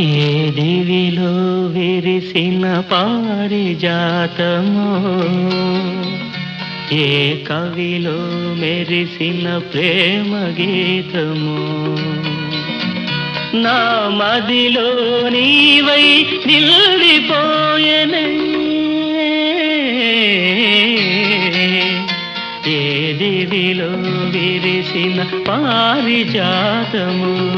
ఏ దివిలో విరిసిన పారిజాతము ఏ కవిలో మెరిసిన ప్రేమ గీతము? నా మదిలో నీవై నిల్లిపోయనే ఏ దివిలో విరిసిన పారిజాతము?